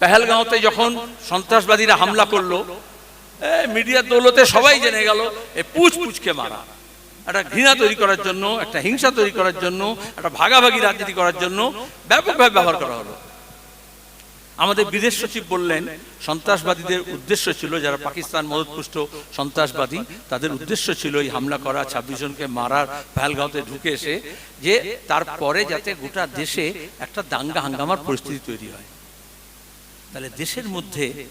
পেহেলগাঁওতে যখন সন্ত্রাসবাদীরা হামলা করল মিডিয়ার দৌলতে সবাই জেনে গেল, এ পুচ পুচকে মারা। একটা ঘৃণা তৈরি করার জন্য, একটা হিংসা তৈরি করার জন্য, একটা ভাগাভাগি রাজনীতি করার জন্য ব্যাপকভাবে ব্যবহার করা হলো। আমাদের বিদেশ সচিব বললেন, সন্ত্রাসবাদীদের উদ্দেশ্য ছিল, যারা পাকিস্তান মদতপুষ্ট সন্ত্রাসবাদী, তাদের উদ্দেশ্য ছিল এই হামলা করা, ছাব্বিশ জনকে মারার, পেহেলগাঁওতে ঢুকে এসে, যে তারপরে যাতে গোটা দেশে একটা দাঙ্গা হাঙ্গামার পরিস্থিতি তৈরি হয়। তাহলে দেশের মধ্যে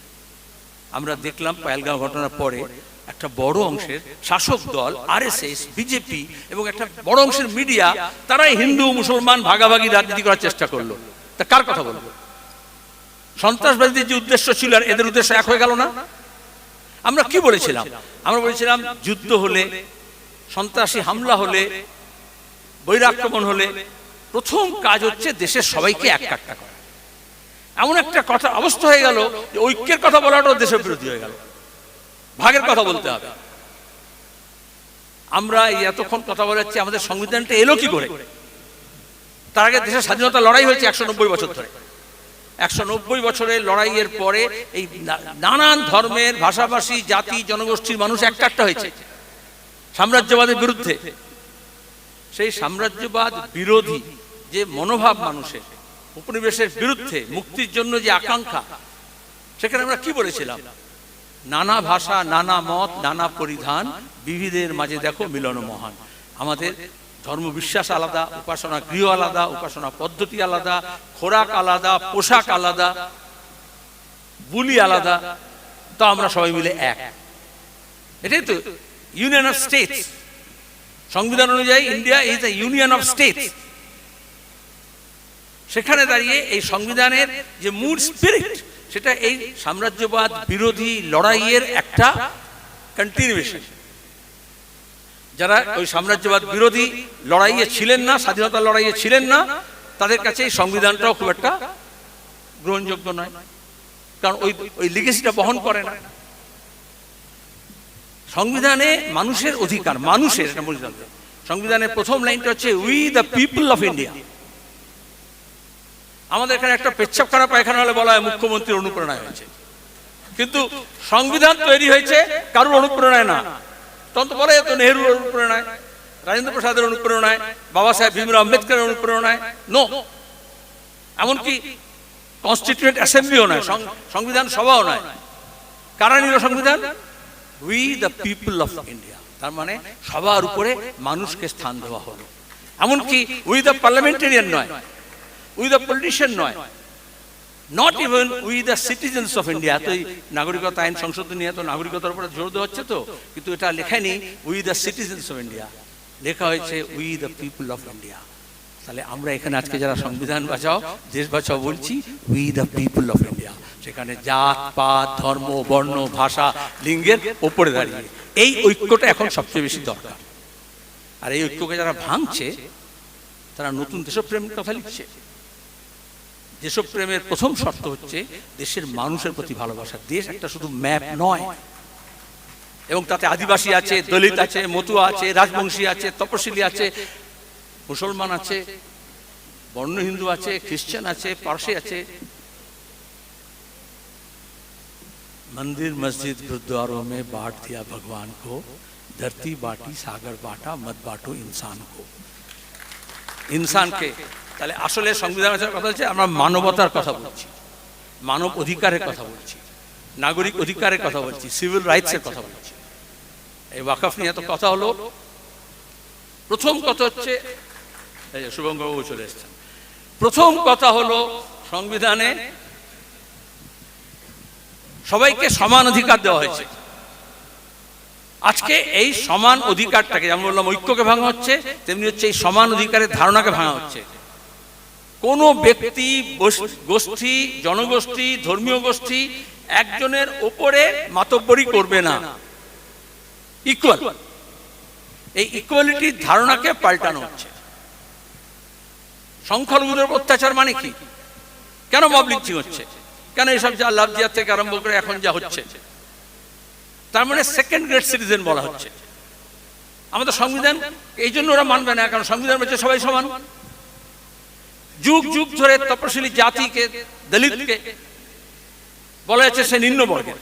আমরা দেখলাম পায়েলগাঁও ঘটনার পরে একটা বড় অংশের শাসক দল, আরএসএস, বিজেপি এবং একটা বড় অংশের মিডিয়া, তারাই হিন্দু, মুসলমান ভাগাভাগি রাজনীতি করার চেষ্টা করল। তা কার কথা বলব? সন্ত্রাসবাদীদের যে উদ্দেশ্য ছিল আর এদের উদ্দেশ্য এক হয়ে গেল না? আমরা কি বলেছিলাম? আমরা বলেছিলাম যুদ্ধ হলে, সন্ত্রাসী হামলা হলে বৈরাক্রমণ হলে প্রথম কাজ হচ্ছে দেশের সবাইকে এক কাট্টা করা। এমন একটা কথা অবস্থা হয়ে গেল যে ঐক্যের কথা বলাটাও দেশের বিরোধী হয়ে গেল। ভাগের কথা বলতে হবে। আমরা এতক্ষণ কথা বলে যাচ্ছি, আমাদের সংবিধানটা এলো কি করে? তার আগে দেশের স্বাধীনতা লড়াই হয়েছে একশো নব্বই বছর ধরে। একশো নব্বই বছরের লড়াইয়ের পরে এই নানান ধর্মের ভাষাভাষী, জাতি, জনগোষ্ঠীর মানুষ একটা একটা হয়েছে। সাম্রাজ্যবাদের বিরুদ্ধে। সেই সাম্রাজ্যবাদ বিরোধী যে মনোভাব মানুষের উপনিবেশের বিরুদ্ধে, মুক্তির জন্য যে আকাঙ্ক্ষা, সেখানে আমরা কি বলেছিলাম? নানা ভাষা, নানা মত, নানা পরিধান, বিবিধের মাঝে দেখো মিলন মহান। আমাদের ধর্ম বিশ্বাস আলাদা, উপাসনা গৃহ আলাদা, উপাসনা পদ্ধতি আলাদা, খোরাক আলাদা, পোশাক আলাদা, বুলি আলাদা, তা আমরা সবাই মিলে এক। এটাই তো ইউনিয়ন অফ স্টেটস সংবিধান অনুযায়ী India is the union of states সেখানে দাঁড়িয়ে এই সংবিধানের যে মূল স্পিরিট সেটা এই সাম্রাজ্যবাদ বিরোধী লড়াইয়ের একটা কন্টিনিউশন যারা ওই সাম্রাজ্যবাদ বিরোধী লড়াইয়ে ছিলেন না, স্বাধীনতা লড়াইয়ে ছিলেন না, তাদের কাছে এই সংবিধানটাও খুব একটা গ্রহণযোগ্য নয়। কারণ ওই ওই লিগেসিটা বহন করে না। সংবিধানে মানুষের অধিকার, মানুষের মনে। সংবিধানের প্রথম লাইনটা হচ্ছে we the people of India আমাদের এখানে একটা পেচ্ছাপ করা পায়খানা হলে বলা হয় মুখ্যমন্ত্রীর অনুপ্রেরণায় হয়েছে। কিন্তু সংবিধান তৈরি হয়েছে কারোর অনুপ্রেরণায় না। তখন তো বলা যেত নেহরুর অনুপ্রেরণায়, রাজেন্দ্র প্রসাদের অনুপ্রেরণায়, বাবা সাহেব ভীমরাও আম্বেদকরের অনুপ্রেরণায়, নো। এমনকি কনস্টিটিউয়েন্ট অ্যাসেম্বলিও নয় সংবিধান সভাও নয়। কারা নিল সংবিধান? We the people of India তার মানে সবার উপরে মানুষকে স্থান দেওয়া হলো। এমনকি উই দ্য পার্লামেন্টেরিয়ান নয় উই দ্য পলিটিশিয়ান নয়। Not even we the citizens of India তো এই নাগরিকতা আইন সংশোধন নিয়ে তো নাগরিকতার উপরে জোর দেওয়া হচ্ছে তো? কিন্তু এটা লেখাই নেই we the citizens of India লেখা হয়েছে we the people of India তাহলে আমরা এখানে আজকে যারা সংবিধান বাঁচাও দেশ বাঁচাও বলছি we the people of India সেখানে জাত পাত ধর্ম বর্ণ ভাষা লিঙ্গের ওপরে দাঁড়িয়ে। এই ঐক্যটা এখন সবচেয়ে বেশি দরকার। আর এই ঐক্যকে যারা ভাঙছে তারা নতুন দেশপ্রেমের কথা লিখছে। দেশপ্রেমের প্রথম শর্ত হচ্ছে দেশের মানুষের প্রতি ভালোবাসা দেশ একটা শুধু ম্যাপ নয় এবং তাতে আদিবাসী আছে দলিত আছে মতুয়া আছে রাজবংশী আছে তপশিলি আছে মুসলমান আছে বর্ণ হিন্দু আছে খ্রিস্টান আছে পার্সি আছে मंदिर मस्जिद गुरुद्वारों में बांट दिया भगवान को धरती बाटी सागर बाटा मत बाटो इंसान को ইনসানকে। তাহলে আসলে সংবিধান রচনার কথা হচ্ছে আমরা মানবতার কথা বলছি। মানব অধিকারের কথা বলছি। নাগরিক অধিকারের কথা বলছি, সিভিল রাইটসের কথা বলছি। এই ওয়াকফ নিয়ে তো কথা হলো। প্রথম কথা হচ্ছে, এই যে শুভঙ্কবাবু চলে এসছেন। প্রথম কথা হলো সংবিধানে সবাইকে সমান অধিকার দেওয়া হয়েছে। আজকে এই সমান অধিকারটাকে যেমন বললাম, ঐক্যকে ভাঙা হচ্ছে, তেমনি হচ্ছে এই সমান অধিকারের ধারণাকে ভাঙা হচ্ছে। কোন ব্যক্তি গোষ্ঠী জনগোষ্ঠী, ধর্মীয় গোষ্ঠী একজনের ওপরে মাতব্বরি করবে না। ইকুয়াল এই ইকুয়ালিটির ধারণাকে পাল্টানো হচ্ছে। সংখ্যালঘুদের অত্যাচার মানে কি? কেন মব হচ্ছে? কেন এসব যা লাভ জিয়া থেকে আরম্ভ করে এখন যা হচ্ছে? তার মানে সেকেন্ড গ্রেড সিটিজেন বলা হচ্ছে। আমাদের সংবিধান, এই জন্য ওরা মানবে না, কারণ সংবিধান বলছে সবাই সমান। যুগ যুগ ধরে তপশিলি জাতিকে, দলিতকে বলা হয়েছে সে নিম্নবর্গের।